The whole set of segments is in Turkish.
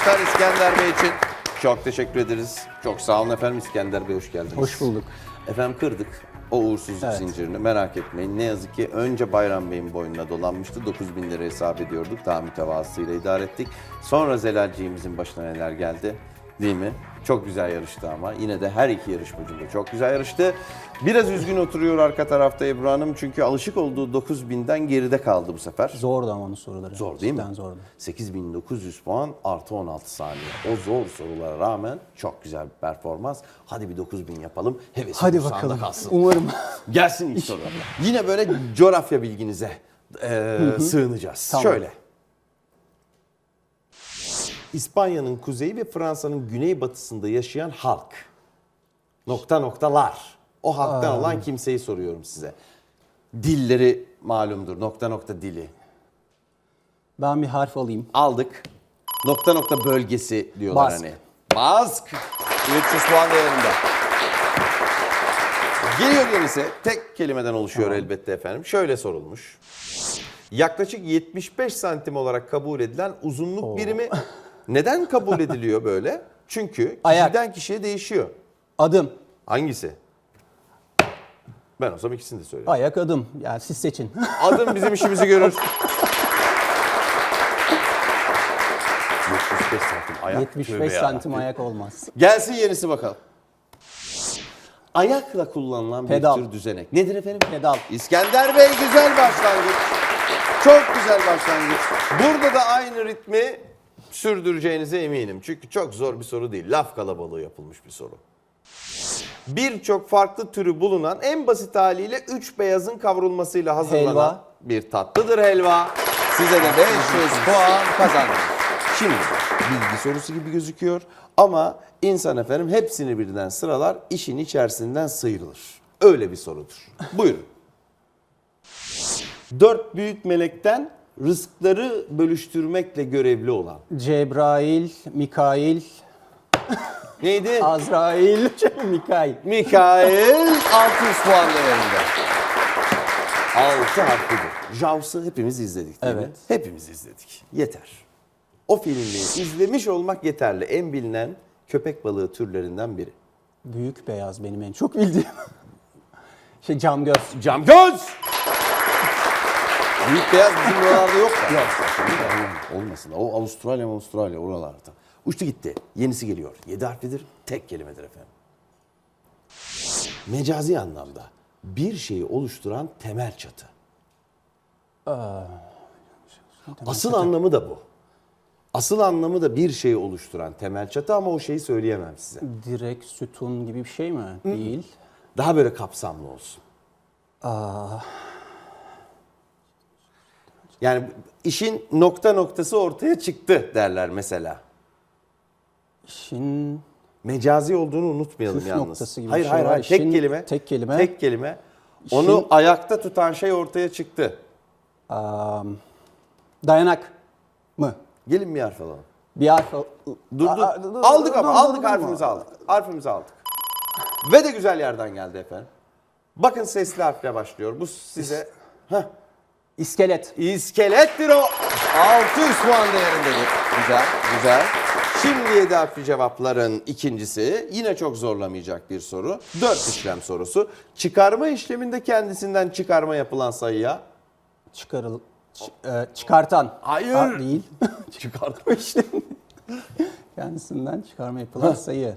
alkışlar İskender Bey için. Çok teşekkür ederiz. Çok sağ olun efendim İskender Bey hoş geldiniz. Hoş bulduk. Efendim kırdık o uğursuzluk Evet. zincirini merak etmeyin. Ne yazık ki önce Bayram Bey'in boynuna dolanmıştı. 9 bin lira hesap ediyorduk. Daha mütevazısıyla idare ettik. Sonra Zelalciğimizin başına neler geldi değil mi? Çok güzel yarıştı ama. Yine de her iki yarışmacı da çok güzel yarıştı. Biraz üzgün oturuyor arka tarafta Ebru Hanım. Çünkü alışık olduğu 9 binden geride kaldı bu sefer. Zordu ama onun soruları. Zor değil mi? Cidden zordu. 8900 puan artı 16 saniye. O zor sorulara rağmen çok güzel bir performans. Hadi bir 9000 yapalım. Hevesim Hadi kursağında bakalım. kalsın. Umarım. Gelsin ilk soru. Yine böyle coğrafya bilginize e, sığınacağız. Tamam. Şöyle. İspanya'nın kuzeyi ve Fransa'nın güneybatısında yaşayan halk. Nokta noktalar. O halktan olan kimseyi soruyorum size. Dilleri malumdur. Nokta nokta dili. Ben bir harf alayım. Aldık. Nokta nokta bölgesi diyorlar Bask. hani. Bask. 300 puan değerinde. Geliyor yenisi. Tek kelimeden oluşuyor elbette efendim. Şöyle sorulmuş. Yaklaşık 75 santim olarak kabul edilen uzunluk birimi neden kabul ediliyor böyle? Çünkü Ayak. kişiden kişiye değişiyor. Adım. Hangisi? Ben o zaman ikisini de söyleyeyim. Ayak adım. Yani siz seçin. Adım bizim işimizi görür. 75 santim ayak. 75 Tövbe santim ayak olmaz. Gelsin yenisi bakalım. Ayakla kullanılan Pedal. bir tür düzenek. Nedir efendim? Pedal. İskender Bey güzel başlangıç. Çok güzel başlangıç. Burada da aynı ritmi sürdüreceğinize eminim. Çünkü çok zor bir soru değil. Laf kalabalığı yapılmış bir soru. Birçok farklı türü bulunan en basit haliyle 3 beyazın kavrulmasıyla hazırlanan Helva. bir tatlıdır helva. Size de 500 puan kazandınız. Şimdi bilgi sorusu gibi gözüküyor ama insan efendim hepsini birden sıralar işin içerisinden sıyrılır. Öyle bir sorudur. Buyurun. Dört büyük melekten rızkları bölüştürmekle görevli olan. Cebrail, Mikail, Neydi? Azrail, Mikail. Mikail 600 puan değerinde. 6 harflidir. Jaws'ı hepimiz izledik değil mi? Evet. Hepimiz izledik. Yeter. O filmi izlemiş olmak yeterli. En bilinen köpek balığı türlerinden biri. Büyük beyaz benim en çok bildiğim. şey cam göz. Cam göz! Büyük beyaz bizim buralarda yok da. Yok. Olmasın. O Avustralya mı Avustralya oralarda. Uçtu gitti. Yenisi geliyor. 7 harflidir. Tek kelimedir efendim. Mecazi anlamda bir şeyi oluşturan temel çatı. Asıl anlamı da bu. Asıl anlamı da bir şeyi oluşturan temel çatı ama o şeyi söyleyemem size. Direk, sütun gibi bir şey mi? Değil. Daha böyle kapsamlı olsun. Yani işin nokta noktası ortaya çıktı derler mesela. İşin Mecazi olduğunu unutmayalım Püf yalnız. noktası gibi hayır bir şey hayır var. hayır tek İşin kelime. tek kelime. Tek kelime. İşin- Onu ayakta tutan şey ortaya çıktı. am, dayanak mı? Gelin bir harf alalım. Bir harf al- Dur dur. aa, dur, aldık dur, ama dur, aldık dur, harfimizi aldık. Harfimizi aldık. Ve de güzel yerden geldi efendim. Bakın sesli harfle başlıyor. Bu size Heh, İskelet. İskelettir o. 600 puan değerindedir. Güzel, güzel. Şimdi 7 harfli cevapların ikincisi yine çok zorlamayacak bir soru. 4 işlem sorusu. Çıkarma işleminde kendisinden çıkarma yapılan sayıya Çıkarıl çı- e, çıkartan. Hayır. Ha, değil. çıkartma. işte kendisinden çıkarma yapılan sayı.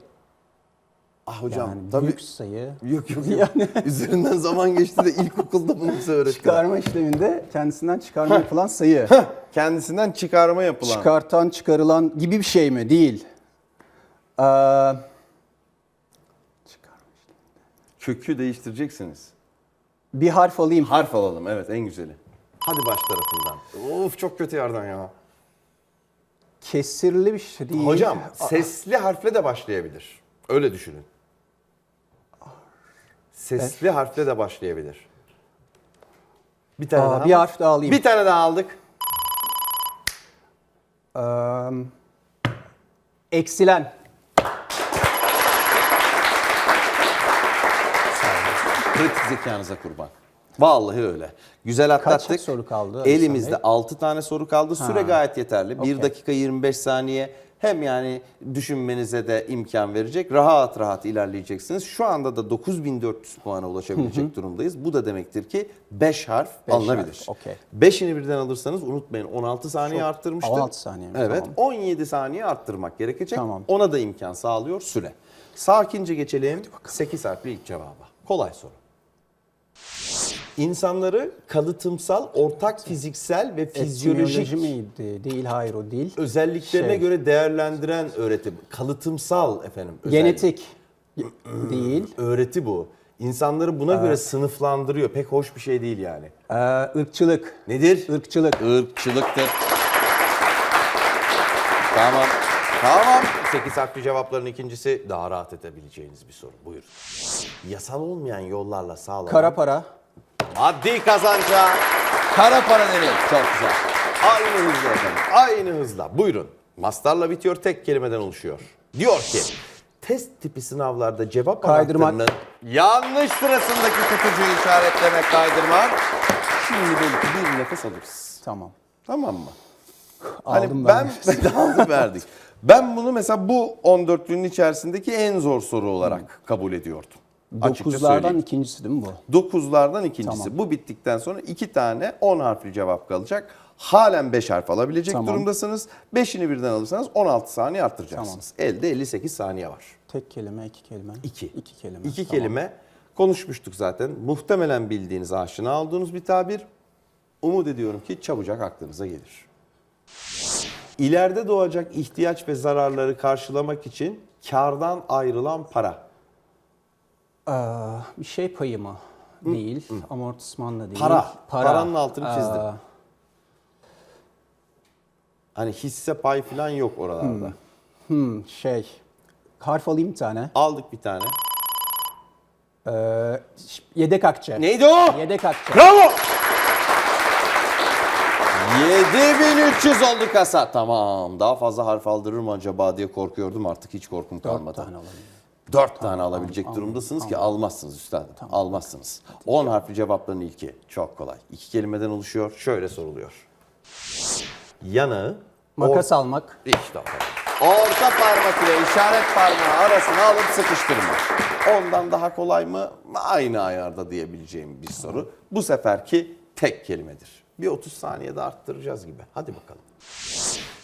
Ah hocam Yani tabii. büyük sayı. Yok yok yok. Yani- Üzerinden zaman geçti de ilkokulda bunu bize öğrettiler. Çıkarma işleminde kendisinden çıkarma yapılan sayı. Kendisinden çıkarma yapılan. Çıkartan, çıkarılan gibi bir şey mi? Değil. Ee. Kökü değiştireceksiniz. bir harf alayım. Harf alalım evet en güzeli. Hadi baş tarafından. Of çok kötü yerden ya. Kesirli bir şey değil. Hocam sesli harfle de başlayabilir. Öyle düşünün. Sesli harfle de başlayabilir. Bir tane Aa, daha. bir harf daha alayım. Bir tane daha aldık. Ee, eksilen. Kritik zekanıza kurban. Vallahi öyle. Güzel atlattık. soru kaldı Elimizde Bey? 6 tane soru kaldı. Süre gayet yeterli. 1 Okey. dakika 25 saniye. Hem yani düşünmenize de imkan verecek. Rahat rahat ilerleyeceksiniz. Şu anda da 9400 puana ulaşabilecek durumdayız. Bu da demektir ki 5 harf Beş alınabilir. harf. 5'ini birden alırsanız unutmayın 16 saniye Çok- arttırmıştık. 16 saniye mi? Evet Tamam. 17 saniye arttırmak gerekecek. Tamam. Ona da imkan sağlıyor süre. Sakince geçelim 8 harfli ilk cevaba. Kolay soru. İnsanları kalıtımsal, ortak fiziksel ve fizyolojik miydi? Değil, hayır o değil. özelliklerine Şey. göre değerlendiren öğretim. Kalıtımsal efendim. özellik. Genetik değil. Öğreti bu. İnsanları buna göre sınıflandırıyor. Pek hoş bir şey değil yani. Ee, ırkçılık. Nedir? Irkçılık. Irkçılıktır. Tamam. Tamam. 8 harfli cevapların ikincisi daha rahat edebileceğiniz bir soru. Buyurun. Yasal olmayan yollarla sağlanan Kara para. Maddi kazanca kara para demek. Çok güzel. Aynı hızla efendim. Aynı hızla. Buyurun. Mastarla bitiyor tek kelimeden oluşuyor. Diyor ki test tipi sınavlarda cevap Kaydırmak. anahtarının yanlış sırasındaki tutucuyu işaretlemek kaydırmak. Şimdi belki bir nefes alırız. Tamam. Tamam mı? Aldım hani ben. ben aldım verdik. Ben bunu mesela bu 14'lünün içerisindeki en zor soru olarak kabul ediyordum. Açıkça Dokuzlardan söyleyeyim. ikincisi değil mi bu? Dokuzlardan ikincisi. Tamam. Bu bittikten sonra iki tane 10 harfli cevap kalacak. Halen 5 harf alabilecek Tamam. durumdasınız. 5'ini birden alırsanız 16 saniye arttıracaksınız. Elde 58 saniye var. Tek kelime, iki kelime. İki. İki kelime. İki Tamam. kelime konuşmuştuk zaten. Muhtemelen bildiğiniz, aşina olduğunuz bir tabir. Umut ediyorum ki çabucak aklınıza gelir. İleride doğacak ihtiyaç ve zararları karşılamak için kardan ayrılan para. Ee, bir şey payı mı? Değil. Amortisman da değil. Para. Paranın altını çizdim. Ee, Hani hisse pay falan yok oralarda. hmm, şey. Harf alayım bir tane. Aldık bir tane. Ee, ş- yedek akçe. Neydi o? Yedek akçe. Bravo! 7300 oldu kasa. Tamam. Daha fazla harf aldırır mı acaba diye korkuyordum. Artık hiç korkum Dört kalmadı. tane alayım. 4 tane alabilecek durumdasınız ki almazsınız üstadım. Almazsınız. 10 harfli cevapların ilki. Çok kolay. İki kelimeden oluşuyor. Şöyle soruluyor. Yanağı Makas or- almak. İşte. Orta parmak ile işaret parmağı arasına alıp sıkıştırma. Ondan daha kolay mı? Aynı ayarda diyebileceğim bir soru. Bu seferki tek kelimedir. Bir 30 saniyede arttıracağız gibi. Hadi bakalım.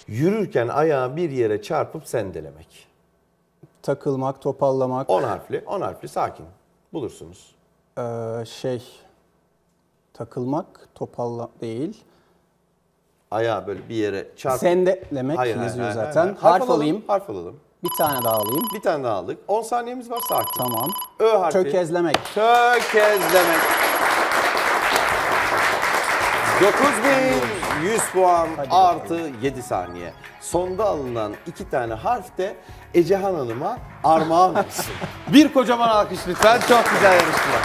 Yürürken ayağı bir yere çarpıp sendelemek. Takılmak, topallamak. 10 harfli, 10 harfli sakin. Bulursunuz. Ee, şey. Takılmak, topalla değil. Ayağı böyle bir yere çarp. Sendelemek Hayır, hayır, yazıyor hayır, zaten. hayır. Harf, alalım, alayım. Harf alalım. Bir tane daha alayım. Bir tane daha aldık. 10 saniyemiz var sakin. Tamam. Ö harfi. Tökezlemek. Tökezlemek. 9100 puan artı 7 saniye. Sonda alınan iki tane harf de Ecehan Hanım'a armağan olsun. Bir kocaman alkış lütfen. Çok güzel yarıştılar.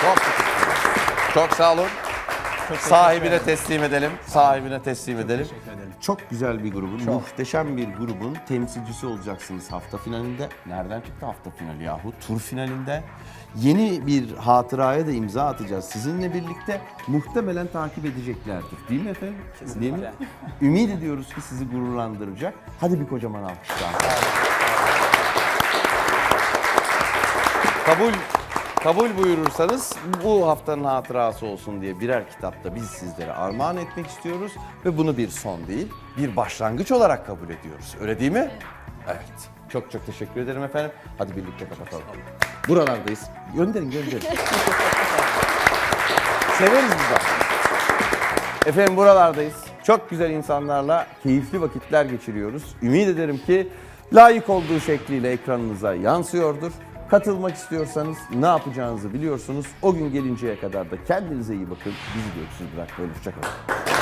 Çok, çok sağ olun. Sahibine teslim edelim. Sahibine teslim edelim. Çok güzel bir grubun, muhteşem bir grubun temsilcisi olacaksınız hafta finalinde. Nereden çıktı hafta finali yahu? Tur finalinde. Yeni bir hatıraya da imza atacağız sizinle birlikte. Muhtemelen takip edeceklerdir. Değil mi efendim? Değil mi? Ümit ediyoruz ki sizi gururlandıracak. Hadi bir kocaman alkış daha. Kabul kabul buyurursanız bu haftanın hatırası olsun diye birer kitapta biz sizlere armağan etmek istiyoruz ve bunu bir son değil, bir başlangıç olarak kabul ediyoruz. Öyle değil mi? Evet. Çok çok teşekkür ederim efendim. Hadi birlikte kapatalım. Buralardayız. Gönderin gönderin. Severiz biz bak. Efendim buralardayız. Çok güzel insanlarla keyifli vakitler geçiriyoruz. Ümit ederim ki layık olduğu şekliyle ekranınıza yansıyordur. Katılmak istiyorsanız ne yapacağınızı biliyorsunuz. O gün gelinceye kadar da kendinize iyi bakın. Bizi de öksüz bırakmayın. Hoşçakalın.